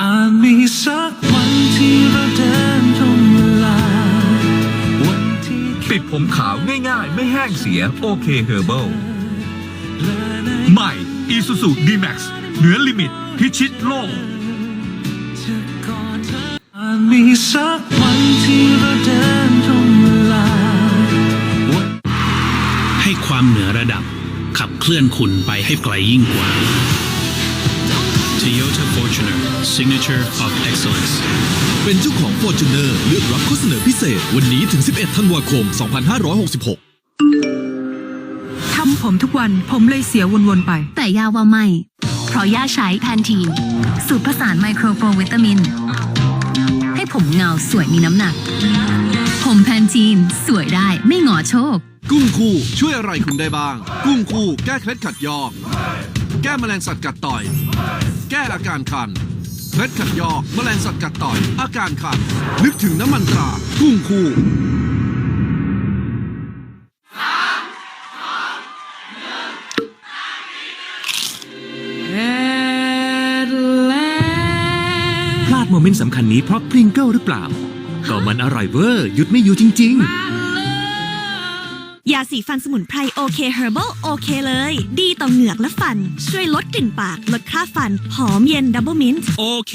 อาจมีสักวันที่เราเดินตรงเวลาวันที่ติดผมขาวง่ายๆ ไม่แห้งเสียโอเคเฮอร์เบิลและในใหม่ Isuzu D-Max เหนือลิมิตพิชิตโลกอาจมีสักวันที่เราเดินตรงเวลาให้ความเหนือระดับขับเคลื่อนคุณไปให้ไกลยิ่งกว่า Toyota Fortuner Signature of Excellence เป็นเจ้าของ Fortuner เลือกรับข้อเสนอพิเศษ วันนี้ถึง 11 ธันวาคม 2566 ทำผมทุกวันผมเลยเสียวนๆไป แต่ย่าว่าไม่ เพราะย่าใช้แพนทีน สูตรผสานไมโครโฟวิตามิน ให้ผมเงาสวยมีน้ำหนัก ผมแพนทีนสวยได้ไม่หงอโชค กุ้งคู่ช่วยอะไรคุณได้บ้าง กุ้งคู่แก้เคล็ดขัดยอก แก้แมลงสัตว์กัดต่อย แก้อาการคันเคล็ดขัดยอกแมลงสัตว์กัดต่อย อาการคัน นึกถึงน้ำมันตรากุ้งคู่พลาดโมเมนต์สำคัญนี้เพราะพริงเกิลหรือเปล่า ก็มันอร่อยเวอร์ หยุดไม่อยู่จริง ๆ ยาสีฟันสมุนไพรโอเคเฮอร์เบิลโอเคเลย ดีต่อเหงือกและฟัน ช่วยลดกลิ่นปาก ลดคราบฟัน หอมเย็นดับเบิลมินต์โอเค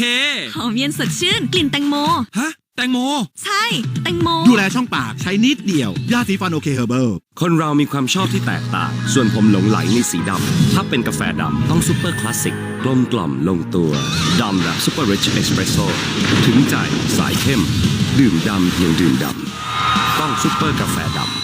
หอมเย็นสดชื่น กลิ่นแตงโม ฮะ แตงโม ใช่ แตงโม ดูแลช่องปากใช้นิดเดียว ยาสีฟันโอเคเฮอร์เบิลคนเรามีความชอบที่แตกต่าง ส่วนผมหลงไหลในสีดำ ถ้าเป็นกาแฟดำต้องซูเปอร์คลาสสิก กลมกล่อมลงตัว ดำแบบซูเปอร์ริชเอสเปรสโซ่ถึงใจสายเข้ม ดื่มดำเพียงดื่มดำ ต้องซูเปอร์กาแฟดำ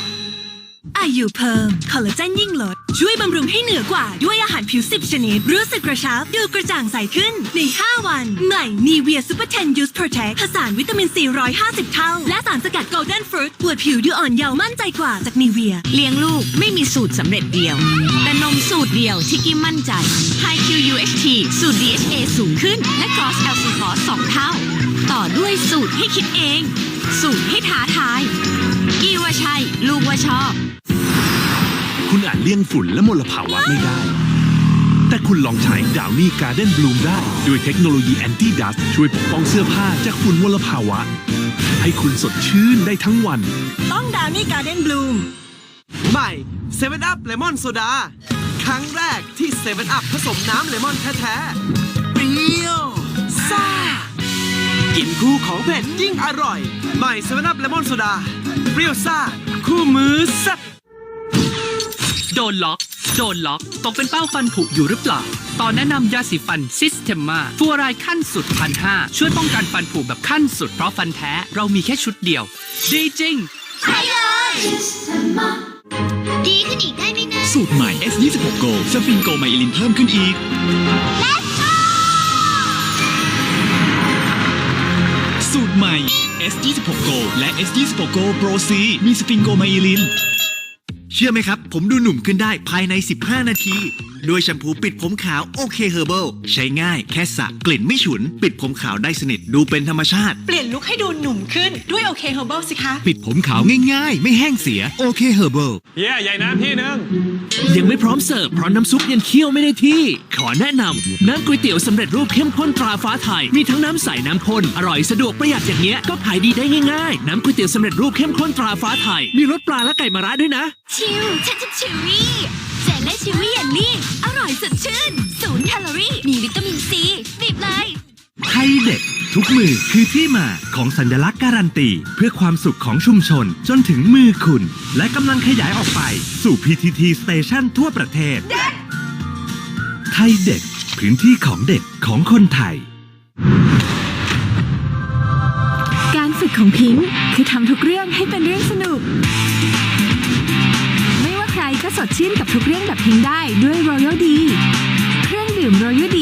อายุเพิ่มคอลลาเจนยิ่งลด ช่วยบำรุงให้เหนือกว่าด้วยอาหารผิว 10 ชนิด รู้สึกกระชับ ดูกระจ่างใสขึ้น ใน 5 วัน ใหม่นีเวียซูเปอร์10 Use Protect ผสานวิตามินซี150 เท่า และสารสกัด Golden Fruit ปวดผิวดูอ่อนเยาว์มั่นใจกว่าจากนีเวีย เลี้ยงลูกไม่มีสูตรสำเร็จเดียว แต่นมสูตรเดียวที่กิมมั่นใจ High QUHT สูตร DHA สูงขึ้น และ Cross LC Cross 2เท่า ต่อด้วยสูตรให้คิดเอง สูตรให้ท้าทาย กี่ว่าใช่ ลูกว่าชอบ คุณอาจเลี่ยงฝุ่นและมลภาวะไม่ได้ แต่คุณลองใช้ดาวนี่การ์เด้นบลูมได้ ด้วยเทคโนโลยีแอนตี้ดัสช่วยปกป้องเสื้อผ้าจากฝุ่นมลภาวะ ให้คุณสดชื่นได้ทั้งวัน ต้องดาวนี่การ์เด้นบลูมใหม่เซเว่นอัพเลมอนโซดาครั้งแรกที่เซเว่นอัพผสมน้ำเลมอนแท้ๆเปรี้ยวซ่ากินคู่ของเผ็ดยิ่งอร่อย ใหม่เซเว่นอัพเลมอนโซดาเปรี้ยวซ่า คู่มือแซ่บ โดนล็อก โดนล็อก ตกเป็นเป้าฟันผุอยู่หรือเปล่า ตอนแนะนำยาสีฟันซิสเทมมาฟัวรายขั้นสุดพันห้าช่วยป้องกันฟันผุแบบขั้นสุด เพราะฟันแท้เรามีแค่ชุดเดียว ดีจริงดีขึ้นอีกได้ไม่นานสูตรใหม่ S26 Go สฟินโกไมลินเพิ่มขึ้นอีก สูตรใหม่ S26 Go และ S26 Go Pro C มีสฟินโกไมลินเชื่อไหมครับ ผมดูหนุ่มขึ้นได้ภายใน 15 นาที ด้วยแชมพูปิดผมขาวโอเคเฮอร์เบิลใช้ง่ายแค่สระกลิ่นไม่ฉุน ปิดผมขาวได้สนิทดูเป็นธรรมชาติ เปลี่ยนลุคให้ดูหนุ่มขึ้นด้วยโอเคเฮอร์เบิลสิคะ ปิดผมขาวง่ายๆ ไม่แห้งเสียโอเคเฮอร์เบิลเย่ใหญ่น้ำพี่นึง ยังไม่พร้อมเสิร์ฟเพราะน้ำซุปยังเคี่ยวไม่ได้ที่ ขอแนะนำน้ำก๋วยเตี๋ยวสำเร็จรูปเข้มข้นตราฟ้าไทย มีทั้งน้ำใสน้ำข้นอร่อยสะดวกประหยัดอย่างเงี้ยก็ขายดีได้ง่ายๆ น้ำก๋วยเตี๋ยวสำเร็จรูปเข้มข้นตราฟ้าไทย มีรสปลาและไก่มะระด้วยนะ ชิวฉันจะชิวี่เจลและชิวี่เยลลี่อร่อยสดชื่นศูนย์แคลอรี่มีวิตามินซีบีบเลยไทยเด็ด ทุกมือคือที่มาของสัญลักษณ์การันตี เพื่อความสุขของชุมชนจนถึงมือคุณ และกำลังขยายออกไปสู่ PTT Station ทั่วประเทศ ไทยเด็ก พื้นที่ของเด็กของคนไทย การฝึกของพิงค์คือทำทุกเรื่องให้เป็นเรื่องสนุก ไม่ว่าใครก็สดชื่นกับทุกเรื่องแบบพิงค์ได้ด้วย Royal D เครื่องดื่ม Royal D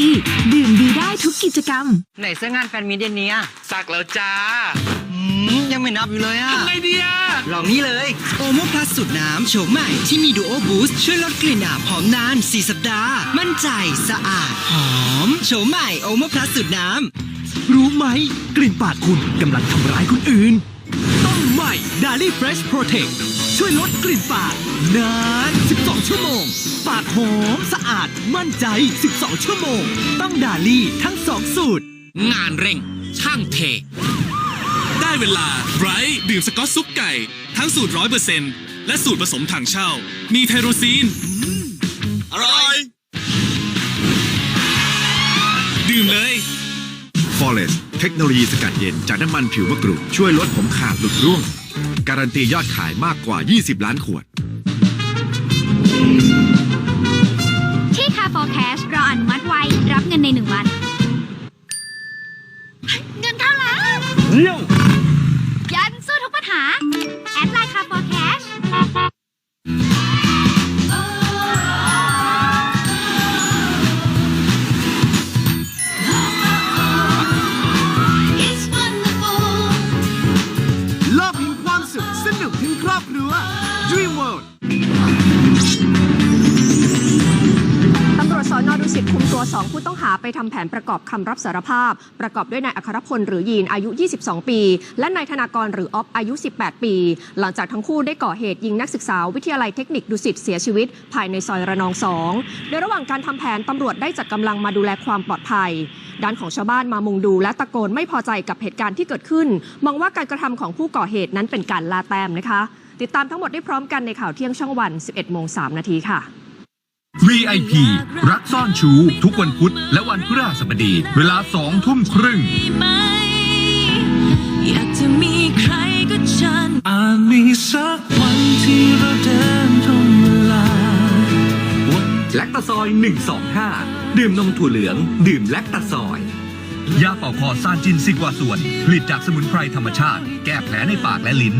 ดื่มดีได้ทุกกิจกรรม ไหนเสื้องานแฟนมิตรเย็นนี้สักแล้วจ้ายังไม่นับอยู่เลยอะทำไงดีอะลองนี้เลยโอโมพลัสสูตรน้ำโฉมใหม่ที่มีดูโอบูสต์ช่วยลดกลิ่นอับหอมนาน 4 สัปดาห์ มั่นใจสะอาดหอมโฉมใหม่โอโมพลัสสูตรน้ำรู้ไหม กลิ่นปากคุณกำลังทำร้ายคนอื่นต้องใหม่ d a l i Fresh Protect ช่วยลดกลิ่นปากนาน 12 ชั่วโมง ปากหอมสะอาดมั่นใจ 12 ชั่วโมง ต้องดาลี่ทั้ง2สูตร งานเร่ง ช่างเท ได้เวลาไบรท์ดื่มสกอตซุปไก่ ทั้งสูตรร้อยเปอร์เซ็นต์และสูตรผสมถังเช่า มีไทโรซีน อร่อย ดื่มเลย Forest เทคโนโลยีสกัดเย็นจากน้ำมันผิวมะกรูดช่วยลดผมขาดหลุดร่วง การันตียอดขายมากกว่า 20 ล้านขวด ที่คา for cash เราอนุมัติไวรับเงินในหนึ่งวัน เงินเข้าแล้วยัิตคุมตัว 2 ผู้ต้องหาไปทำแผนประกอบคำรับสารภาพ ประกอบด้วยนายอัครพลหรือยีนอายุ 22 ปี และนายธนากรหรือออฟอายุ 18 ปี หลังจากทั้งคู่ได้ก่อเหตุยิงนักศึกษาวิทยาลัยเทคนิคดุสิตเสียชีวิต ภายในซอยระนอง2โดยระหว่างการทำแผนตำรวจได้จัดกำลังมาดูแลความปลอดภัย ด้านของชาวบ้านมามุงดูและตะโกนไม่พอใจกับเหตุการณ์ที่เกิดขึ้น มองว่าการกระทำของผู้ก่อเหตุนั้นเป็นการลาแต้มนะคะ ติดตามทั้งหมดได้พร้อมกันในข่าวเที่ยงช่องวัน 11โมง3นาทีค่ะ VIP รักซ่อนชูทุกวันพุธและวันพฤหัสบดี เวลาสองทุ่มครึ่งอยากจะมีใครก็ฉันอาจมีสักวันที่เราเดินตรงเวลาแลคตาซอย 125 ดื่มนมถั่วเหลือง ดื่มแลคตาซอย ยาเป่าคอซานจินซิกวาส่วน ผลิตจากสมุนไพรธรรมชาติ แก้แผลในปากและลิ้น